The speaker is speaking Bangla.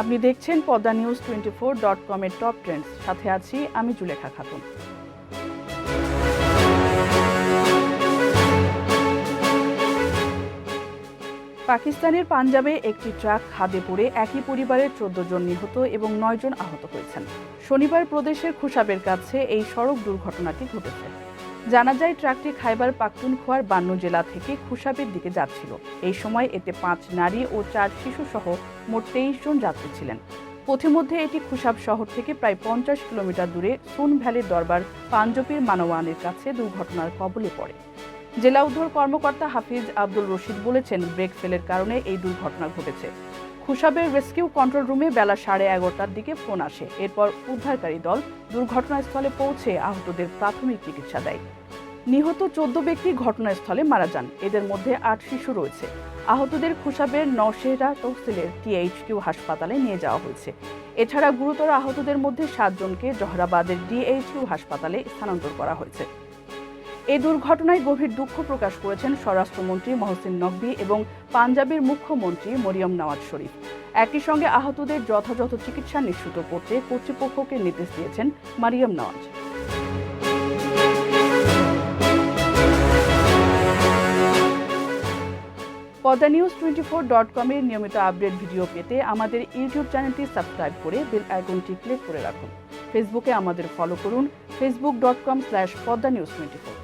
আপনি দেখছেন Padma news twenty four dot কমের টপ ট্রেন্ডস সাথে আছি আমি জুলেখা খাতুন। পাকিস্তানের পাঞ্জাবে একটি ট্রাক খাদে পড়ে একই পরিবারের চোদ্দ জন নিহত এবং নয় জন আহত হয়েছেন। শনিবার প্রদেশের খুশাবের কাছে এই সড়ক দুর্ঘটনাটি ঘটেছে। জানা যায়, ট্রাকটি খাইবার পাখতুনখোয়ার বান্ন জেলা থেকে খুশাবের দিকে যাচ্ছিল। এই সময় এতে পাঁচ নারী ও চার শিশু সহ মোট তেইশ জন যাত্রী ছিলেন। পথিমধ্যে এটি খুশাব শহর থেকে প্রায় পঞ্চাশ কিলোমিটার দূরে সুন ভ্যালির দরবার পাঞ্জপির মানওয়ানের কাছে দুর্ঘটনার কবলে পড়ে। জেলা উদ্ধার কর্মকর্তা হাফিজ আব্দুল রশিদ বলেছেন, ব্রেক ফেলের কারণে এই দুর্ঘটনা ঘটেছে। খুশাবের রেস্কিউ কন্ট্রোল রুমে বেলা সাড়ে এগারোটার দিকে ফোন আসে। এরপর উদ্ধারকারী দল দুর্ঘটনাস্থলে পৌঁছে আহতদের প্রাথমিক চিকিৎসা দেয়। নিহত চোদ্দ ব্যক্তি ঘটনাস্থলে মারা যান। এদের মধ্যে আট শিশু রয়েছে। আহতদের খুশাবের নশেহরা তহসিলের টিএইচকিউ হাসপাতালে নিয়ে যাওয়া হয়েছে। এছাড়া গুরুতর আহতদের মধ্যে সাতজনকে জহরাবাদের ডিএইচকিউ হাসপাতালে স্থানান্তর করা হয়েছে। এই দুর্ঘটনায় গভীর দুঃখ প্রকাশ করেছেন স্বরাষ্ট্রমন্ত্রী মহসিন নকভি এবং পাঞ্জাবের মুখ্যমন্ত্রী মরিয়ম নওয়াজ শরীফ। একই সঙ্গে আহতদের যথাযথ চিকিৎসা নিশ্চিত করতে কর্তৃপক্ষকে নির্দেশ দিয়েছেন Maryam Nawaz. Padma news twenty four dot কমের নিয়মিত আপডেট ভিডিও পেতে আমাদের ইউটিউব চ্যানেলটি সাবস্ক্রাইব করে বেল আইকনটি ক্লিক করে রাখুন। ফেসবুকে আমাদের ফলো করুন Facebook dot com slash Padma news twenty four.